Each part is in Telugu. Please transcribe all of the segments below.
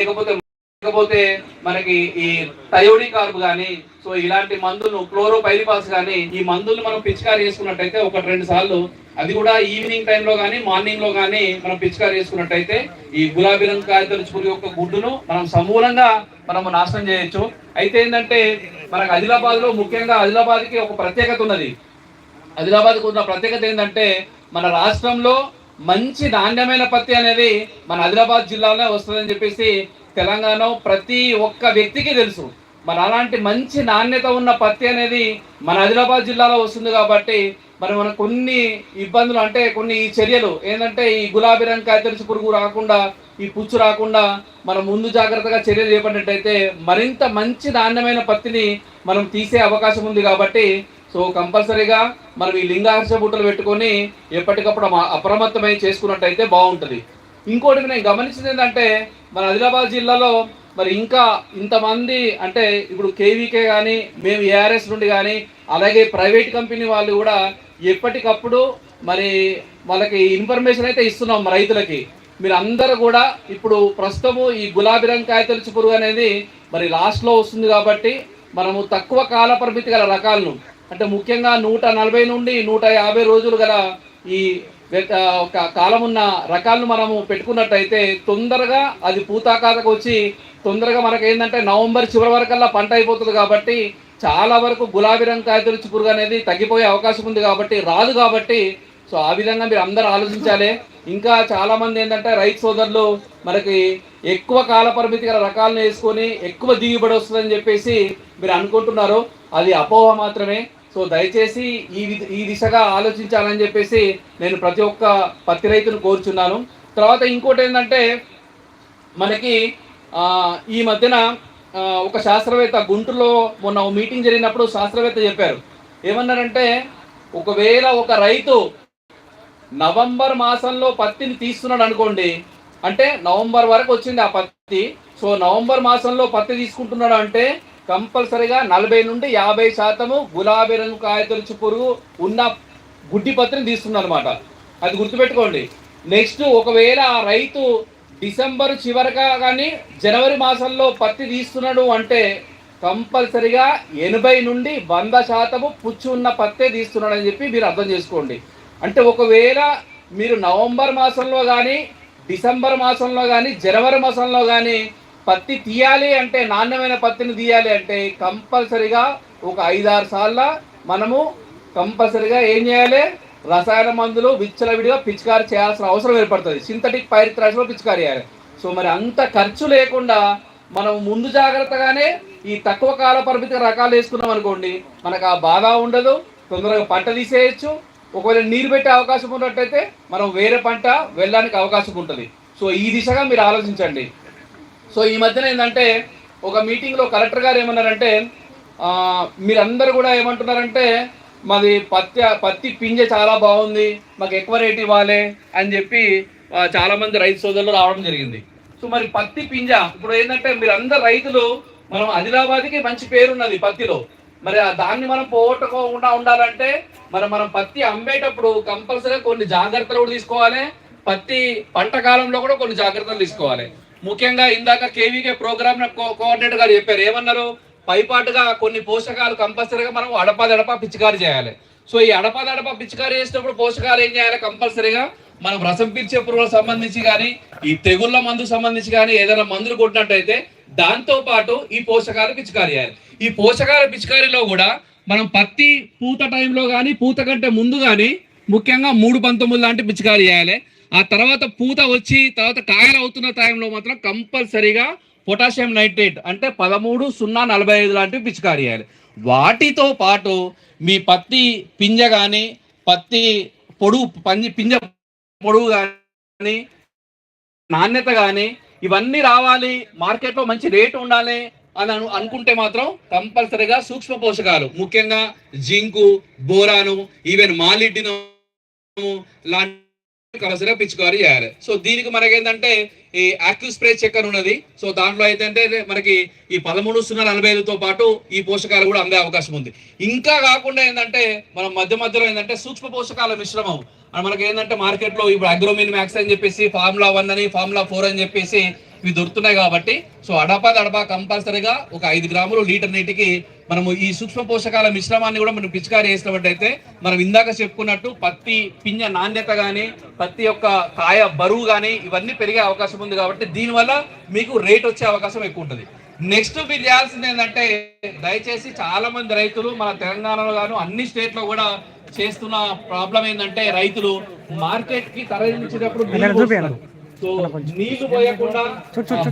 లేకపోతే లేకపోతే మనకి ఈ థయోడి కార్బ్ కానీ సో ఇలాంటి మందులు క్లోరోపైరిపాస్ కానీ ఈ మందులు మనం పిచికారి చేసుకున్నట్టయితే ఒకటి రెండు సార్లు అది కూడా ఈవినింగ్ టైంలో కానీ మార్నింగ్లో కానీ మనం పిచికారి చేసుకున్నట్టయితే ఈ గులాబీ రంగు కాయతొలుచు పురుగు యొక్క గుడ్డును మనం సమూలంగా మనం నాశనం చేయొచ్చు. అయితే ఏంటంటే మనకు ఆదిలాబాద్లో ముఖ్యంగా ఆదిలాబాద్కి ఒక ప్రత్యేకత ఉన్నది. ఆదిలాబాద్కు ఉన్న ప్రత్యేకత ఏంటంటే మన రాష్ట్రంలో మంచి నాణ్యమైన పత్తి అనేది మన ఆదిలాబాద్ జిల్లాలోనే వస్తుందని చెప్పేసి తెలంగాణ ప్రతి ఒక్క వ్యక్తికి తెలుసు. మన అలాంటి మంచి నాణ్యత ఉన్న పత్తి అనేది మన ఆదిలాబాద్ జిల్లాలో వస్తుంది కాబట్టి మరి మన కొన్ని ఇబ్బందులు అంటే కొన్ని ఈ చర్యలు ఏంటంటే ఈ గులాబీ రంగు కాయతరిచి పురుగు రాకుండా ఈ పుచ్చు రాకుండా మనం ముందు జాగ్రత్తగా చర్యలు చేపట్టినట్టయితే మరింత మంచి నాణ్యమైన పత్తిని మనం తీసే అవకాశం ఉంది కాబట్టి సో కంపల్సరీగా మనం ఈ లింగాహర్ష బుట్టలు పెట్టుకొని ఎప్పటికప్పుడు అప్రమత్తమై చేసుకున్నట్టయితే బాగుంటుంది. ఇంకోటి నేను గమనించింది ఏంటంటే మన ఆదిలాబాద్ జిల్లాలో మరి ఇంకా ఇంతమంది అంటే ఇప్పుడు కేవీకే కానీ మేము ఏఆర్ఎస్ నుండి కానీ అలాగే ప్రైవేట్ కంపెనీ వాళ్ళు కూడా ఎప్పటికప్పుడు మరి వాళ్ళకి ఇన్ఫర్మేషన్ అయితే ఇస్తున్నాం రైతులకి. మీరు అందరూ కూడా ఇప్పుడు ప్రస్తుతము ఈ గులాబీ రంగు కాయతొలుచు పురుగు అనేది మరి లాస్ట్లో వస్తుంది కాబట్టి మనము తక్కువ కాల పరిమితి గల రకాలను అంటే ముఖ్యంగా నూట నలభై నుండి నూట యాభై రోజులు గల ఈ ఒక కాలం ఉన్న రకాలను మనము పెట్టుకున్నట్టయితే తొందరగా అది పూతాకాతకు వచ్చి తొందరగా మనకు ఏంటంటే నవంబర్ చివరి వరకల్లా పంట అయిపోతుంది కాబట్టి చాలా వరకు గులాబీ రంగు కాయతొలుచు పురుగు అనేది తగ్గిపోయే అవకాశం ఉంది కాబట్టి రాదు కాబట్టి సో ఆ విధంగా మీరు అందరూ ఆలోచించాలి. ఇంకా చాలామంది ఏంటంటే రైతు సోదరులు మనకి ఎక్కువ కాల పరిమితి గల రకాలను వేసుకొని ఎక్కువ దిగుబడి వస్తుందని చెప్పేసి మీరు అనుకుంటున్నారు. అది అపోహ మాత్రమే. సో దయచేసి ఈ వి- ఈ దిశగా ఆలోచించాలని చెప్పేసి నేను ప్రతి ఒక్క పత్తి రైతును కోరుచున్నాను. తర్వాత ఇంకోటి ఏంటంటే మనకి ఈ మధ్యన ఒక శాస్త్రవేత్త గుంటూరులో మొన్న మీటింగ్ జరిగినప్పుడు శాస్త్రవేత్త చెప్పారు. ఏమన్నారంటే ఒకవేళ ఒక రైతు నవంబర్ మాసంలో పత్తిని తీస్తున్నాడు అనుకోండి అంటే నవంబర్ వరకు వచ్చింది ఆ పత్తి. సో నవంబర్ మాసంలో పత్తి తీసుకుంటున్నాడు అంటే కంపల్సరిగా నలభై నుండి యాభై శాతము గులాబీ రంగు కాయతొలుచు పురుగు ఉన్న గుడ్డి పత్తిని తీస్తున్నారు అనమాట అది గుర్తుపెట్టుకోండి. నెక్స్ట్ ఒకవేళ ఆ రైతు డిసెంబర్ చివరగా కానీ జనవరి మాసంలో పత్తి తీస్తున్నాడు అంటే కంపల్సరిగా ఎనభై నుండి వంద శాతము పుచ్చు ఉన్న పత్తే తీస్తున్నాడు అని చెప్పి మీరు అర్థం చేసుకోండి. అంటే ఒకవేళ మీరు నవంబర్ మాసంలో కానీ డిసెంబర్ మాసంలో కానీ జనవరి మాసంలో కానీ పత్తి తీయాలి అంటే నాణ్యమైన పత్తిని తీయాలి అంటే కంపల్సరిగా ఒక ఐదారు సార్ల మనము కంపల్సరిగా ఏం చేయాలి? రసాయన మందులు విచ్చలవిడిగా పిచికారి చేయాల్సిన అవసరం ఏర్పడుతుంది. సింథటిక్ పైరిత్రాజ్లో పిచికారి చేయాలి. సో మరి అంత ఖర్చు లేకుండా మనం ముందు జాగ్రత్తగానే ఈ తక్కువ కాల పరిమితి రకాలు వేసుకున్నాం అనుకోండి మనకు ఆ బాధ ఉండదు. తొందరగా పంట తీసేయచ్చు. ఒకవేళ నీరు పెట్టే అవకాశం ఉన్నట్టయితే మనం వేరే పంట వెళ్ళడానికి అవకాశం ఉంటుంది. సో ఈ దిశగా మీరు ఆలోచించండి. సో ఈ మధ్యన ఏంటంటే ఒక మీటింగ్లో కలెక్టర్ గారు ఏమన్నారంటే మీరందరూ కూడా ఏమంటున్నారంటే మాది పత్తి పత్తి పింజ చాలా బాగుంది మాకు ఎక్కువ రేట్ ఇవ్వాలి అని చెప్పి చాలామంది రైతు సోదరులు రావడం జరిగింది. సో మరి పత్తి పింజ ఇప్పుడు ఏంటంటే మీరందరు రైతులు మనం ఆదిలాబాద్కి మంచి పేరున్నది పత్తిలో. మరి ఆ దాన్ని మనం పోగొట్టుకోకుండా ఉండాలంటే మరి మనం పత్తి అమ్మేటప్పుడు కంపల్సరీగా కొన్ని జాగ్రత్తలు కూడా తీసుకోవాలి పత్తి పంట కాలంలో కూడా కొన్ని జాగ్రత్తలు తీసుకోవాలి. ముఖ్యంగా ఇందాక కేవీకే ప్రోగ్రామ్ కోఆర్డినేటర్ గారు చెప్పారు. ఏమన్నారు? పైపాటుగా కొన్ని పోషకాలు కంపల్సరీగా మనం అడపాదడపా పిచికారి చేయాలి. సో ఈ అడపాదడపా పిచికారి చేసినప్పుడు పోషకాలు ఏం చేయాలి? కంపల్సరీగా మనం రసం పీల్చే పురుగులకు సంబంధించి కానీ ఈ తెగుళ్ళ మందుకు సంబంధించి కానీ ఏదైనా మందులు కొట్టినట్టయితే దాంతో పాటు ఈ పోషకాలు పిచికారి చేయాలి. ఈ పోషకాల పిచికారిలో కూడా మనం పత్తి పూత టైంలో కానీ పూత కంటే ముందు కానీ ముఖ్యంగా మూడు పంతొమ్మిది లాంటి పిచికారి చేయాలి. ఆ తర్వాత పూత వచ్చి తర్వాత కాయలు అవుతున్న టైంలో మాత్రం కంపల్సరీగా పొటాషియం నైట్రేట్ అంటే పదమూడు సున్నా నలభై ఐదు లాంటివి పిచికారి చేయాలి. వాటితో పాటు మీ పత్తి పింజ కానీ పత్తి పొడుగు పంజి పింజ పొడుగు కానీ నాణ్యత కానీ ఇవన్నీ రావాలి. మార్కెట్లో మంచి రేటు ఉండాలి అని అను అనుకుంటే మాత్రం కంపల్సరీగా సూక్ష్మ పోషకాలు ముఖ్యంగా జింకు బోరాను ఈవెన్ మాలిడ్డిను లాంటి కంపల్సరీగా పిచికారీ చేయాలి. సో దీనికి మనకి ఏంటంటే ఈ యాక్టివ్ స్ప్రే చెక్కర్ ఉన్నది. సో దాంట్లో అయితే మనకి ఈ పదమూడు సున్నా నలభై ఐదుతో పాటు ఈ పోషకాలు కూడా అందే అవకాశం ఉంది. ఇంకా కాకుండా ఏంటంటే మనం మధ్య మధ్యలో ఏంటంటే సూక్ష్మ పోషకాల మిశ్రమం. మనకి ఏంటంటే మార్కెట్లో ఇప్పుడు అగ్రోమిన్ మ్యాక్స్ అని చెప్పేసి ఫార్ములా వన్ అని ఫార్ములా ఫోర్ అని చెప్పేసి ఇవి దొరుకుతున్నాయి కాబట్టి సో అడపా దడపా కంపల్సరీగా ఒక ఐదు గ్రాములు లీటర్ నీటికి మనము ఈ సూక్ష్మ పోషకాల మిశ్రమాన్ని కూడా మనం పిచికారి చేసినట్టయితే మనం ఇందాక చెప్పుకున్నట్టు పత్తి పింజ నాణ్యత కానీ పత్తి యొక్క కాయ బరువు కానీ ఇవన్నీ పెరిగే అవకాశం ఉంది కాబట్టి దీనివల్ల మీకు రేట్ వచ్చే అవకాశం ఎక్కువ ఉంటుంది నెక్స్ట్ మీరు చేయాల్సింది ఏంటంటే దయచేసి చాలా మంది రైతులు మన తెలంగాణలో గాను అన్ని స్టేట్లో కూడా చేస్తున్న ప్రాబ్లం ఏంటంటే రైతులు మార్కెట్కి తరలించేటప్పుడు. సో నీళ్ళు పోయకుండా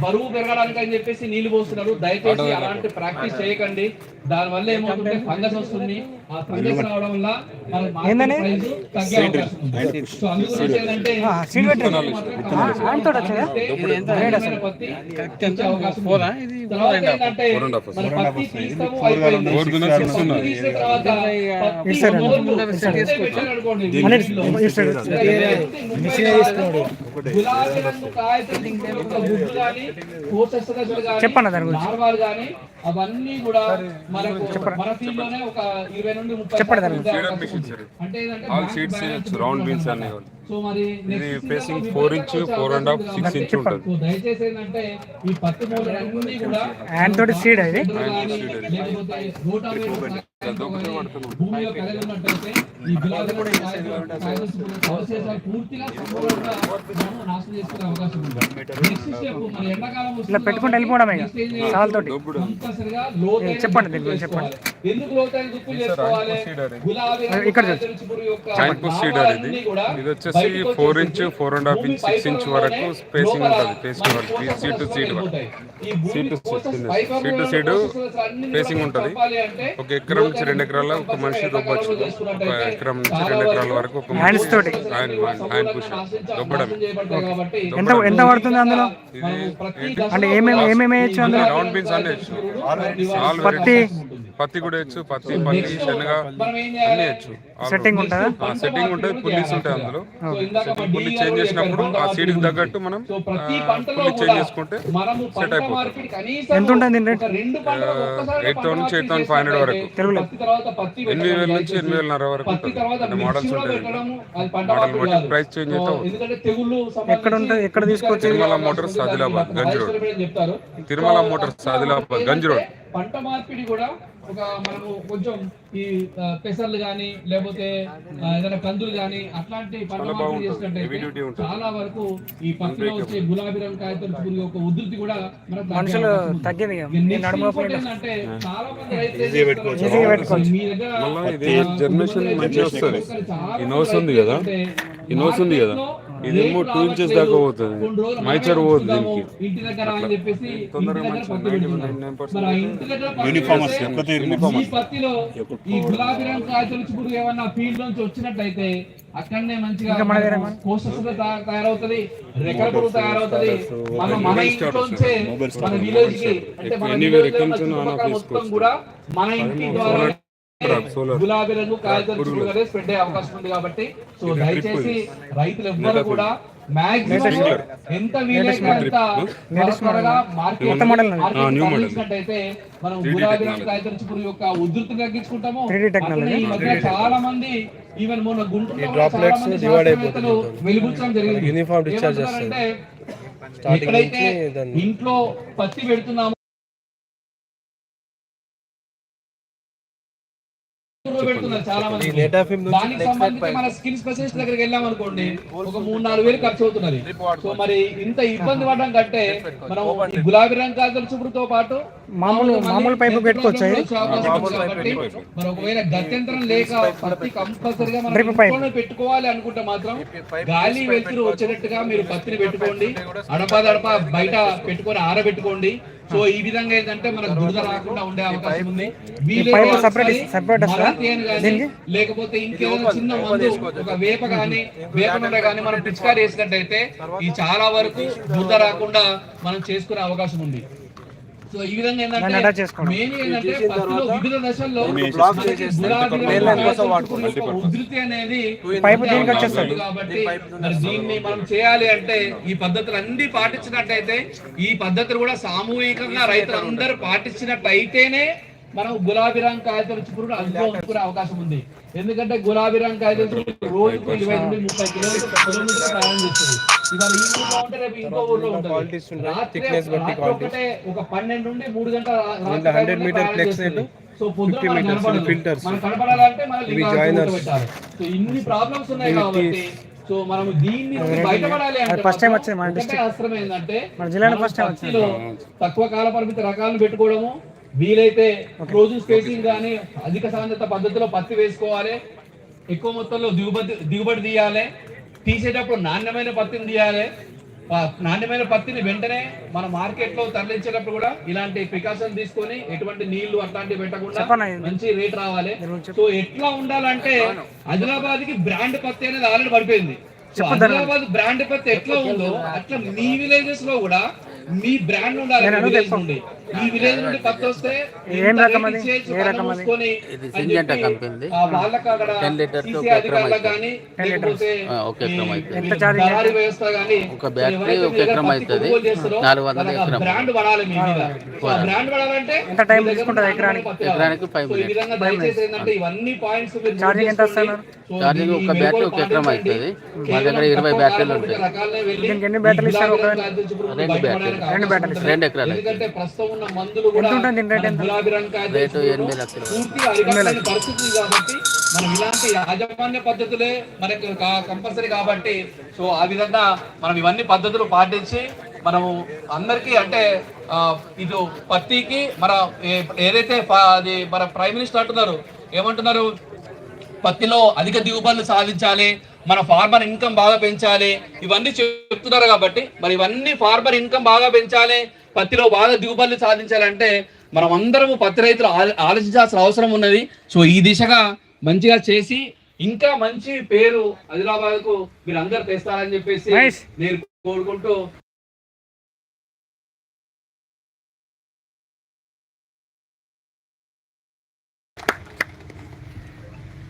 బరువు పెరగడానికి అని చెప్పేసి నీళ్ళు పోస్తున్నారు. దయచేసి అలాంటి ప్రాక్టీస్ చేయకండి. దాని వల్ల ఏమవుతుంటే ఫంగస్ వస్తుంది. ఆ ఫంగస్ రావడం వల్ల. సో ఏంటంటే చెప్పండి దాని గురించి. అవన్నీ కూడా మనకు మన ఫీల్డ్లోనే ఒక ఇరవై నుండి ముప్పై. అంటే ఆల్ రౌండ్ బీన్స్ అనే సో మరి ఇది facing inch four and half అవకాశం సిక్స్ ఉంది. ఇంచ్ ఉంటుంది. సో దయచేసి ఏంటంటే ఈ పత్తి మూలలు అన్ని కూడా హ్యాండ్ తోటి సీడ్ లేకపోతే భూమిలో కలిగి ఉన్నట్టయితే ఈ గులాబీ కూడా చేసే పూర్తిగా సంపూర్ణంగా మనము నాశనం చేసుకునే అవకాశం ఉంది. నెక్స్ట్ స్టెప్ మన ఎండాకాలం వస్తుంది ఇలా పెట్టుకుంటూ వెళ్ళిపోవడమే సాల్ తోటి. కంపల్సరిగా లోతైన చెప్పండి దీని గురించి చెప్పండి. ఎందుకు లోతైన దుక్కులు చేసుకోవాలి? గులాబీ ఇక్కడ జాయింట్ పుష్ సీడర్ ఇది. ఇది వచ్చేసి four inch four and half inch six inch వరకు స్పేసింగ్ ఉంటుంది. మనకు వరకు. సీడ్ టు సీడ్ వరకు. Seed to seed to facing మనం ఉంటుంది. ఒక ఎకరం నుంచి రెండు ఎకరాల ఒక మనిషి దొబ్బచ్చు ఒక ఎకరం నుంచి రెండు ఎకరాల వరకు ఒక హ్యాండ్స్ తోటి. హ్యాండ్ హ్యాండ్ పుష్ దొబ్బడం. ఎంత ఎంత పడుతుంది అందులో? అంటే ఏమేమి ఏమేమి వేయచ్చు అందులో? రౌండ్ బీన్స్ అన్ని వేయచ్చు ఆల్ పత్తి పత్తి కూడా వేయచ్చు పత్తి పల్లి శనగ అన్ని వేయచ్చు సెట్టింగ్ ఉంటుందా సెట్టింగ్ ఉంటుంది పుల్లీస్ ఉంటాయి అందులో పుల్లి చేంజ్ చేసినప్పుడు ఆ సీడ్కి తగ్గట్టు మనం పుల్లి చేంజ్ కూడా చేసుకుంటే సెట్ అయిపోతుంది ఎంత ఉంటుంది రేట్? ఒక రెండు పంటలు ఒక్కసారి ఎయిట్ థౌసండ్ నుంచి ఎయిట్ థౌసండ్ ఫైవ్ హండ్రెడ్ వరకు చేసినట్లయితే తెలుగులో. పత్తి తర్వాత పత్తి ఎనిమిది వేల నుంచి ఎనిమిది వేలన్నర వరకు పత్తి ఉంటుంది మోడల్స్ ఉంటాయి మోడల్ బట్టి. ప్రైస్ చేంజ్ తెగుళ్ళు ఎక్కడ ఉంటుంది? ఎక్కడ తీసుకోవచ్చు? Tirumala Motors Adilabad, Ganj road. Tirumala Motors Adilabad, Ganj road. పంట మార్పిడి కూడా ఒక మనము కొంచెం ఈ పెసర్లు గాని లేకపోతే ఏదైనా కందులు గాని అట్లాంటి పంట చాలా మార్పిడి. చేసినట్టయితే. చాలా వరకు ఈ పత్తిలో వచ్చే గులాబీ రంగు కాయతలు పురుగు యొక్క ఉధృతి కూడా మనుషులు. తగ్గింది ఏంటంటే చాలా మంది రైతులు. మీ దగ్గర మళ్ళా ఇది ఆ, జర్మినేషన్ కొంతమంది మంచిగా రైతులు వస్తుంది. చాలా ఈ మంది నోస్ ఉంది కదా? ఏంటంటే ఈ నోస్ ఉంది కదా? ఇదేమో two inches రావట్లేదు. దాకా పోతుంది. మైచర్ పోదు దీనికి. ఇంటి దగ్గర అని చెప్పేసి ఇంటి తొందరగా దగ్గర మంచిగా పత్తి 99% పెడుతున్నారు. మరి ఆ ఇంటి దగ్గర పత్తి యూనిఫామర్స్ పెడితే ఎక్కువ తీరు ఈ పత్తిలో ఈ గులాబీ రంగు కాయతలు ఇప్పుడు ఏమన్నా ఫీల్డ్ నుంచి వచ్చినట్టయితే అక్కడనే మంచిగా కోసెస్ తయారవుతుంది రెక్కల పురుగు తయారవుతుంది. మన మన ఇంట్లోంచే మన విలేజ్కి అంటే మొత్తం కూడా ఇంటి ద్వారా గులాబీ రంగు చుట్టూ స్ప్రెడ్ అయ్యే అవకాశం ఉంది కాబట్టి. సో దయచేసి రైతులు ఎవ్వరు కూడా మాక్సిమం ఎంత వీలైతే అంత త్వరగా మార్కెట్. తరలించినట్టయితే మనం గులాబీ రంగు యొక్క ఉధృతిని తగ్గించుకుంటాము. 3D technology. అట్లనే ఈ మధ్య చాలా మంది ఈవెన్ మొన్న శాస్త్రవేత్తలు వెలుగుచ్చడం జరిగింది. యూనిఫామ్ డిశ్చార్జ్ ఏమంటున్నారంటే, ఎక్కడైతే ఇంట్లో పత్తి పెడుతున్నామో. చాలా మంది దానికి సంబంధించి మన స్కిల్ స్పెషలిస్ట్ దగ్గరికి వెళ్ళాం అనుకోండి ఒక మూడు నాలుగు వేలు ఖర్చు అవుతున్నది. సో మరి ఇంత ఇబ్బంది పడడం కంటే మనం ఈ గులాబీ రంగు కాజల చుపురుతో పాటు మామూలు మామూలు పైపు పెట్టుకోవచ్చా మరి ఒకవేళ గత్యంతరం లేక పత్తి కంపల్సరిగా మనం పెట్టుకోవాలి అనుకుంటే మాత్రం గాలి వెలుతురు వచ్చేటట్టుగా మీరు పత్తిని పెట్టుకోండి. అడపదడప బయట పెట్టుకొని ఆరబెట్టుకోండి. సో ఈ విధంగా ఏంటంటే మనకు దురద రాకుండా ఉండే అవకాశం ఉంది? లేకపోతే ఇంకేదైనా చిన్న మందు ఒక వేప గానీ వేప నూనె గానీ మనం పిచికారి వేసినట్టయితే ఈ చాలా వరకు దురద రాకుండా మనం చేసుకునే అవకాశం ఉంది. సో ఈ విధంగా ఏంటంటే. మెయిన్ ఏంటంటే పత్తిలో వివిధ దశల్లో ఉధృతి అనేది. కాబట్టి మరి దీన్ని మనం చేయాలి అంటే ఈ పద్ధతులు అన్ని పాటించినట్టయితే ఈ పద్ధతులు కూడా సామూహికంగా రైతులందరూ పాటించినట్టయితేనే మనం గులాబీ రంగు చుప్పుడు అదుపులో ఉంచుకునే అవకాశం ఉంది ఎందుకంటే గులాబీ రంగు చుప్పుడు రోజుకు ఇరవై నుండి ముప్పై కిలోమీటర్లు కిలోమీటర్లు ప్రయాణం చేస్తుంది. ఇవాళ ఈ ఊర్లో ఉంటే రేపు ఇంకో ఊర్లో ఉంటుంది. రాత్రి రాత్రి ఒకటే ఒక పన్నెండు నుండి మూడు గంటల హండ్రెడ్ మీటర్ ఫ్లెక్స్ సో పొద్దున మనకు. ఫిల్టర్స్ కనపడాలంటే మనం సో ఇన్ని ప్రాబ్లమ్స్ ఉన్నాయి కాబట్టి సో మనం దీన్ని బయటపడాలి అంటే ఫస్ట్ టైం మాత్రం వచ్చింది మన ఒకటే అస్త్రం ఏంటంటే మన జిల్లాలో మనం ఫస్ట్ టైం వచ్చింది. పత్తిలో తక్కువ కాల పరిమితి రకాలను పెట్టుకోవడము వీలైతే రోజు స్పేసింగ్ కానీ అధిక సాంద్రత పద్ధతిలో పత్తి వేసుకోవాలి. ఎక్కువ మొత్తంలో దిగుబడి దిగుబడి తీయాలి. తీసేటప్పుడు నాణ్యమైన పత్తిని తీయాలి. ఆ నాణ్యమైన పత్తిని వెంటనే మన మార్కెట్లో తరలించేటప్పుడు కూడా ఇలాంటి ప్రికాషన్ తీసుకొని ఎటువంటి నీళ్ళు అట్లాంటివి పెట్టకుండా? మంచి రేట్ రావాలి. సో ఎట్లా ఉండాలంటే ఆదిలాబాద్కి బ్రాండ్ పత్తి అనేది ఆల్రెడీ పడిపోయింది. సో ఆదిలాబాద్ బ్రాండ్ పత్తి ఎట్లా ఉందో అట్లా మీ విలేజెస్లో కూడా మీ బ్రాండ్ ఉండాలి ఈ విలేజ్ నుండి వస్తే ఏం రకం అది? ఏ రకం అది? ఇది సింజంటా. ఆ వాళ్ళకి అక్కడ 10 లీటర్స్ CCI ఒక ఎకరం అధికారులకు అవుతుంది. కానీ, 10 లేకపోతే ఆ, ఒక ఎకరం అవుతుంది. ఎంత దళారీ వ్యవస్థ కానీ ఒక బ్యాటరీ ఒక ఎకరం అవుతుంది. కొనుగోలు చేస్తారో, నాలుగు వందల వాళ్ళకి ఆ ఎకరం. బ్రాండ్ పడాలి మీ మీద బ్రాండ్ పడాలంటే ఎంత టైం తీసుకుంటుంది ఎకరానికి? ఎకరానికి five సో ఈ minutes. విధంగా దయచేసి ఏంటంటే ఇవన్నీ పాయింట్స్ ఛార్జింగ్ ఎంత చేసుకోండి. ఛార్జింగ్ ఒక బ్యాటరీ ఒక ఎకరం. అవుతుంది. మా దగ్గర ఇరవై బ్యాటరీలు ఉంటాయి. ఎన్ని బ్యాటరీలు ఇస్తారు రెండు బ్యాటరీలు. రెండు బ్యాటరీలు. ఎకరాలు ఎంత ఉంటుంది? రేట్ ఎంత? ఎనిమిది లక్షలు. పరిస్థితి కాబట్టి మనం ఇలాంటి యాజమాన్య పద్ధతులే మనకు కంపల్సరీ కాబట్టి సో ఆ విధంగా మనం ఇవన్నీ పద్ధతులు పాటించి మనము అందరికీ అంటే ఇది పత్తికి మన ఏదైతే అది మన ప్రైమ్ మినిస్టర్ అంటున్నారు ఏమంటున్నారు పత్తిలో అధిక దిగుబడులు సాధించాలి మన ఫార్మర్ ఇన్కమ్ బాగా పెంచాలి ఇవన్నీ చెప్తున్నారు కాబట్టి మరి ఇవన్నీ ఫార్మర్ ఇన్కమ్ బాగా పెంచాలి పత్తిలో బాగా దిగుబడులు సాధించాలంటే మనం అందరము పత్తి రైతులు ఆలో- ఆలోచించాల్సిన అవసరం ఉన్నది సో ఈ దిశగా మంచిగా చేసి ఇంకా మంచి పేరు ఆదిలాబాద్కు మీరు అందరు తెస్తారని చెప్పేసి. నేను కోరుకుంటూ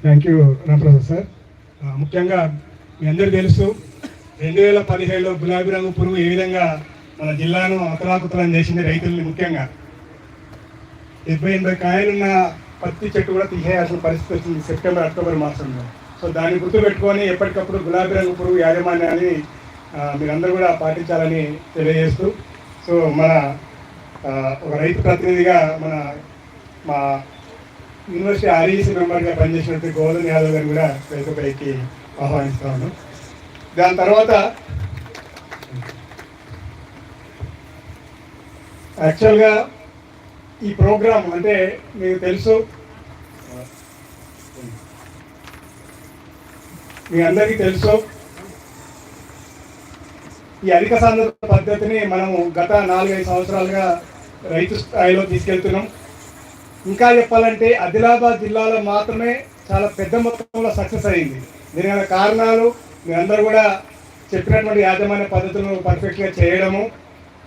థ్యాంక్ యూ రామప్రసాద్ సార్ ముఖ్యంగా మీ అందరూ తెలుసు రెండు వేల పదిహేడులో గులాబీ రంగు పురుగు ఏ విధంగా మన జిల్లాను అతలాకుతలం చేసింది రైతుల్ని ముఖ్యంగా. డెబ్బై ఎనభై కాయలున్న పత్తి చెట్టు కూడా తీసేయాల్సిన పరిస్థితి వచ్చింది సెప్టెంబర్ అక్టోబర్ మాసంలో. సో దాన్ని గుర్తుపెట్టుకొని ఎప్పటికప్పుడు గులాబీ రంగు పురుగు యాజమాన్యాన్ని మీరందరూ కూడా పాటించాలని తెలియజేస్తూ సో మన ఒక రైతు ప్రతినిధిగా మన మా యూనివర్సిటీ ఆర్ఈసీ మెంబర్గా పనిచేసినట్టు గోవింద్ యాదవ్ గారిని కూడా వేదికపైకి ఆహ్వానిస్తా ఉన్నాం దాని తర్వాత యాక్చువల్గా ఈ ప్రోగ్రామ్ అంటే మీకు తెలుసు మీ అందరికీ తెలుసు ఈ అధిక సాంద్రత పద్ధతిని మనము గత నాలుగైదు సంవత్సరాలుగా రైతు స్థాయిలో తీసుకెళ్తున్నాం. ఇంకా చెప్పాలంటే ఆదిలాబాద్ జిల్లాలో మాత్రమే చాలా పెద్ద మొత్తంలో సక్సెస్ అయింది. దీని గల కారణాలు మీరందరూ కూడా చెప్పినటువంటి యాజమాన్య పద్ధతులను పర్ఫెక్ట్గా చేయడము.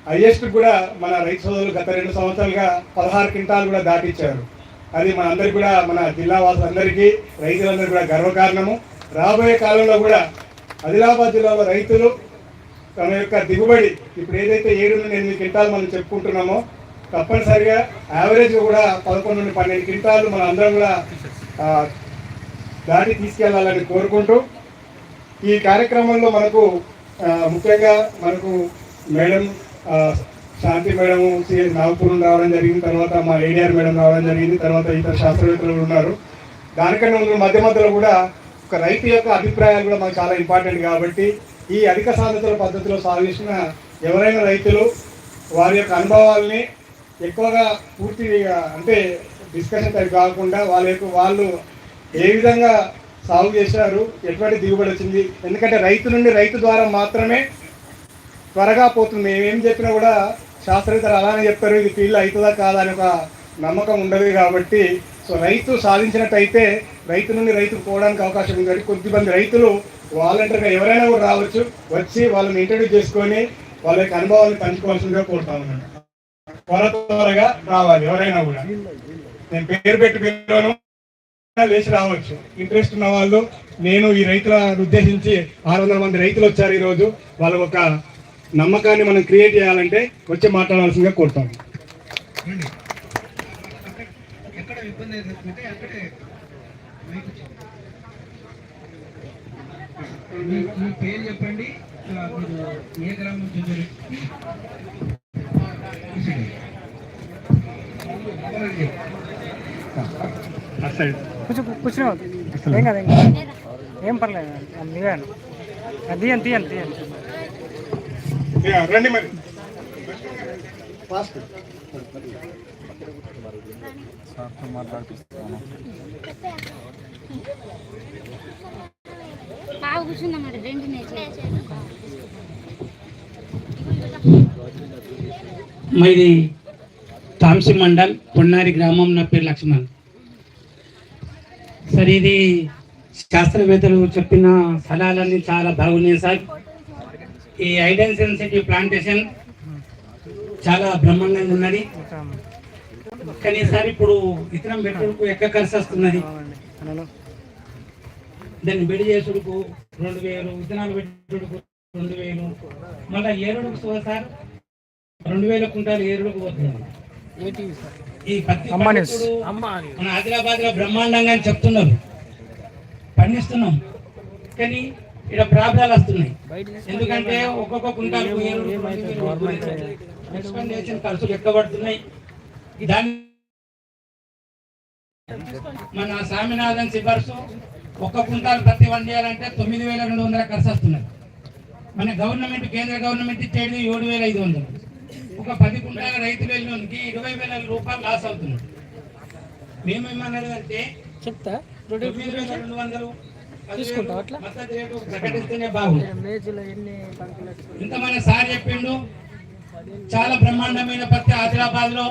హైయెస్ట్ కూడా మన రైతు సోదరులు గత రెండు సంవత్సరాలుగా పదహారు క్వింటాలు కూడా దాటిచ్చారు. అది మన అందరికీ కూడా మన జిల్లా వాసులందరికీ రైతులందరికీ కూడా గర్వకారణము. రాబోయే కాలంలో కూడా ఆదిలాబాద్ జిల్లాలో రైతులు తమ యొక్క దిగుబడి ఇప్పుడు ఏదైతే ఏడు నుండి ఎనిమిది క్వింటాలు మనం చెప్పుకుంటున్నామో తప్పనిసరిగా యావరేజ్ కూడా పదకొండు నుండి పన్నెండు క్వింటాలు మన అందరం కూడా దాటి తీసుకెళ్ళాలని కోరుకుంటూ ఈ కార్యక్రమంలో మనకు ముఖ్యంగా మనకు madam Shanti madam CS Nagpur రావడం జరిగింది తర్వాత మా ఏడిఆర్ మేడం రావడం జరిగింది తర్వాత ఇతర శాస్త్రవేత్తలు ఉన్నారు. దానికన్నా ముందు మధ్య మధ్యలో కూడా ఒక రైతు యొక్క అభిప్రాయాలు కూడా మనకు చాలా ఇంపార్టెంట్ కాబట్టి ఈ అధిక సాధ్యతల పద్ధతిలో సాధించిన ఎవరైనా రైతులు వారి యొక్క అనుభవాల్ని ఎక్కువగా పూర్తిగా అంటే డిస్కషన్ టైప్ కాకుండా వాళ్ళ యొక్క వాళ్ళు ఏ విధంగా సాగు చేశారు ఎటువంటి దిగుబడి వచ్చింది ఎందుకంటే రైతు నుండి రైతు ద్వారా మాత్రమే త్వరగా పోతుంది. మేమేం చెప్పినా కూడా శాస్త్రవేత్తలు అలానే చెప్తారు ఇది ఫీల్ అవుతుందా కాదా అని ఒక నమ్మకం ఉండదు కాబట్టి. సో రైతు సాధించినట్టయితే రైతు నుండి రైతు పోవడానికి అవకాశం ఉంది. కాబట్టి కొద్దిమంది రైతులు వాలంటీర్గా ఎవరైనా కూడా రావచ్చు వచ్చి వాళ్ళని ఇంట్రడ్యూస్ చేసుకొని వాళ్ళ యొక్క అనుభవాన్ని పంచుకోవాల్సిందిగా కోరుతా ఉన్నాను. త్వర త్వరగా రావాలి ఎవరైనా కూడా. నేను పేరు పెట్టి పిలవను లేచి రావచ్చు. ఇంట్రెస్ట్ ఉన్న వాళ్ళు నేను ఈ రైతులను ఉద్దేశించి ఆరు వందల మంది రైతులు వచ్చారు ఈరోజు. వాళ్ళ ఒక నమ్మకాన్ని మనం క్రియేట్ చేయాలంటే వచ్చి మాట్లాడాల్సిందిగా కోరుతాను. మీ పేరు చెప్పండి. ఏ గ్రామం కూర్చో కూర్చుని ఏం కాదు ఏం కాదు. ఏం పర్లేదు. అది తీయండి తీయండి తీయండి యా, రండి మరి. ఫాస్ట్ సార్తో మాట్లాడిపిస్తాను. బాగా కూర్చుందన్నమాట రెండు మాది తాంసి మండల్ పొన్నారి గ్రామం నా పేరు లక్ష్మణ్. సార్ ఇది శాస్త్రవేత్తలు చెప్పిన స్థలాలన్నీ చాలా బాగున్నాయి సార్. ఈ ఐడెన్ సెన్సిటీ ప్లాంటేషన్ చాలా బ్రహ్మాండంగా ఉన్నది. కానీ సార్ ఇప్పుడు విత్తనం పెట్టుడుకు ఎక్క ఖర్చు వస్తున్నది? దాన్ని బెడి చేసుడుకు రెండు వేలు విత్తనాలు పెట్టుడుకు రెండు వేలు. మళ్ళీ ఏరుడుకు సో- సార్ రెండు వేల కుంటాలు ఏరుడుకు పోతుంది. ఈ పత్తి మన ఆదిలాబాద్లో బ్రహ్మాండంగా అని చెప్తున్నారు. పండిస్తున్నాం. కానీ ఇక్కడ ప్రాబ్లాలు వస్తున్నాయి. ఎందుకంటే ఒక్కొక్క కుంటాలు ఎక్స్పెండిచర్ ఖర్చులు ఎక్కబడుతున్నాయి దాని మన స్వామినాథన్ సిఫార్సు ఒక్క కుంటాలు పత్తి వండియాలంటే తొమ్మిది వేల రెండు వందల ఖర్చు వస్తున్నది మన గవర్నమెంట్ కేంద్ర గవర్నమెంట్ ఇచ్చేది ఏడు వేల ఐదు వందలు. ఒక పది కుంటాల రైతు వెళ్ళడానికి ఇరవై వేల రూపాయలు లాస్ అవుతున్నాడు. మేమేమన్నది అంటే చెప్తా. రెండు వందలు ప్రకటిస్తేనే బాగుంది. ఇంత మన సార్ చెప్పిండు చాలా బ్రహ్మాండమైన పత్తి ఆదిలాబాద్లో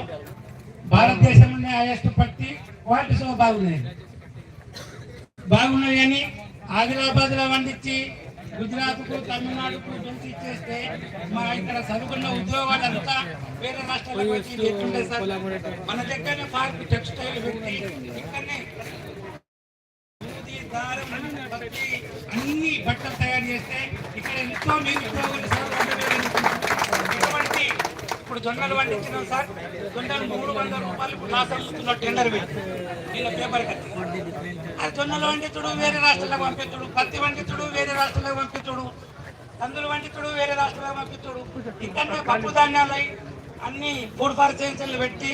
భారతదేశంలోనే హైయెస్ట్ పత్తి క్వాలిటీస్ బాగున్నాయి. బాగున్నాయి కానీ ఆదిలాబాద్లో పండించి గుజరాత్కు తమిళనాడుకు పిలిచి ఇచ్చేస్తే మా ఇక్కడ చదువుకున్న ఉద్యోగాలంతా వేరే రాష్ట్రాలకు వచ్చి ఇది సార్. మన దగ్గరనే పార్క్ టెక్స్టైల్ పెట్టి ఇక్కడనే దారం, అన్ని బట్టలు తయారు చేస్తే ఇక్కడ ఎంతో నిరుద్యోగులు సార్. ఇప్పుడు జొన్నలు పండించినాం సార్. జొన్నలు మూడు వందల రూపాయలు ఇప్పుడు లాస్ అమ్ముతున్న టెండర్ పెట్టి పేపర్ కట్టి. ఆ జొన్నలు వండించుడు వేరే రాష్ట్రాలకు పంపించుడు పత్తి వండించుడు వేరే రాష్ట్రాలకు పంపించుడు కందులు వండించుడు వేరే రాష్ట్రాలకు పంపించుడు. ఇక్కడ పప్పు ధాన్యాలు అన్ని ఫుడ్ పార్సెన్స్లు పెట్టి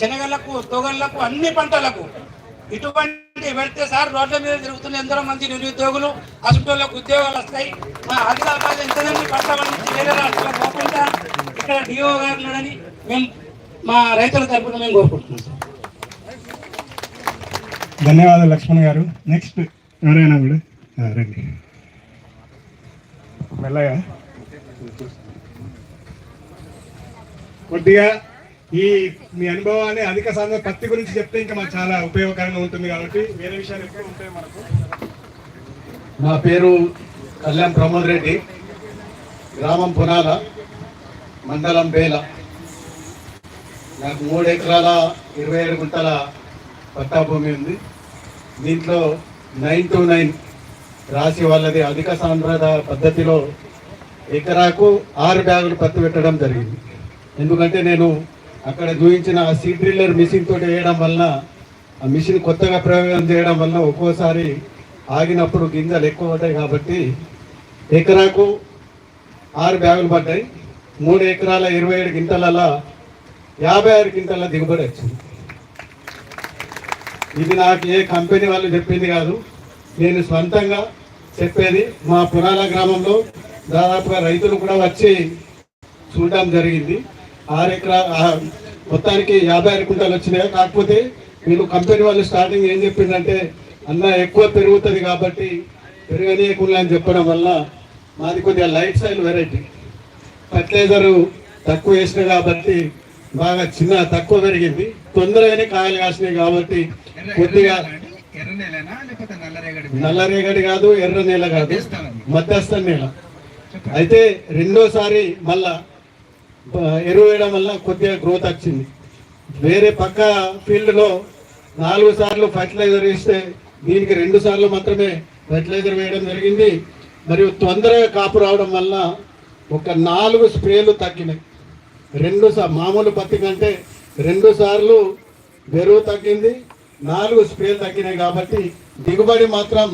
శనగలకు తొగళ్ళకు అన్ని పంటలకు ఇటువంటి పెడితే సార్ రోడ్ల మీద తిరుగుతున్న ఎందరో మంది నిరుద్యోగులు అసలు ఉద్యోగాలు వస్తాయి. మా ఆదిలాబాద్ ఎంతమంది పంట పండించి వేరే రాష్ట్రాలకు పోకుండా ఇక్కడ డిఓ గారు ఉన్నాడని మేము మా రైతుల తరపున మేము కోరుకుంటున్నాం సార్. ధన్యవాదాలు లక్ష్మణ్ గారు. నెక్స్ట్ ఎవరైనా కూడా? రండి. మెల్లగా. కొద్దిగా ఈ మీ అనుభవాన్ని అధిక శాతం పత్తి గురించి చెప్తే ఇంకా మాకు చాలా ఉపయోగకరంగా ఉంటుంది కాబట్టి వేరే విషయాలు ఎక్కువ ఉంటాయి మనకు. నా పేరు కళ్యాణ్ ప్రమోద్ రెడ్డి గ్రామం పునాల. మండలం బేల నాకు మూడు ఎకరాల ఇరవై ఏడు గుంటల పట్టా భూమి ఉంది. దీంట్లో నైన్ టు నైన్ రాసి వాళ్ళది అధిక సాంద్రత పద్ధతిలో ఎకరాకు ఆరు బ్యాగులు పత్తి పెట్టడం జరిగింది. ఎందుకంటే నేను అక్కడ చూపించిన ఆ సీడ్ డ్రిల్లర్ మిషన్ తోటి వేయడం వలన ఆ మిషన్ కొత్తగా ప్రయోగం చేయడం వలన ఒక్కోసారి ఆగినప్పుడు గింజలు ఎక్కువ పడ్డాయి కాబట్టి ఎకరాకు ఆరు బ్యాగులు పడ్డాయి. మూడు ఎకరాల ఇరవై ఏడు గింటల యాభై ఆరు గింటల దిగుబడి వచ్చింది. ఇది నాకు ఏ కంపెనీ వాళ్ళు చెప్పింది కాదు. నేను స్వంతంగా చెప్పేది మా పురాణ గ్రామంలో దాదాపుగా రైతులు కూడా వచ్చి చూడడం జరిగింది. ఆరు ఎకరా మొత్తానికి యాభై ఆరు కుంటాలు వచ్చినాయి. కాకపోతే వీళ్ళు కంపెనీ వాళ్ళు స్టార్టింగ్ ఏం చెప్పిందంటే అన్న ఎక్కువ పెరుగుతుంది కాబట్టి పెరగనీయకుండా అని చెప్పడం వల్ల మాది కొద్దిగా లైఫ్ స్టైల్ వెరైటీ. ఫర్టిలైజర్ తక్కువ వేసిన కాబట్టి బాగా చిన్న తక్కువ పెరిగింది. తొందరగానే కాయలు కాసినాయి కాబట్టి కొద్దిగా నల్లరేగడి నల్ల రేగడి కాదు ఎర్ర నేల కాదు. మధ్యస్థ నేల. అయితే రెండోసారి మళ్ళా ఎరువు వేయడం వల్ల కొద్దిగా గ్రోత్ వచ్చింది. వేరే పక్క ఫీల్డ్లో నాలుగు సార్లు ఫర్టిలైజర్ వేస్తే దీనికి రెండు సార్లు మాత్రమే ఫర్టిలైజర్ వేయడం జరిగింది. మరియు తొందరగా కాపు రావడం వల్ల ఒక నాలుగు స్ప్రేలు తగ్గినాయి. రెండు సార్ మామూలు పత్తి కంటే రెండు సార్లు బెరువు తగ్గింది నాలుగు స్ప్రేలు తగ్గినాయి కాబట్టి దిగుబడి మాత్రం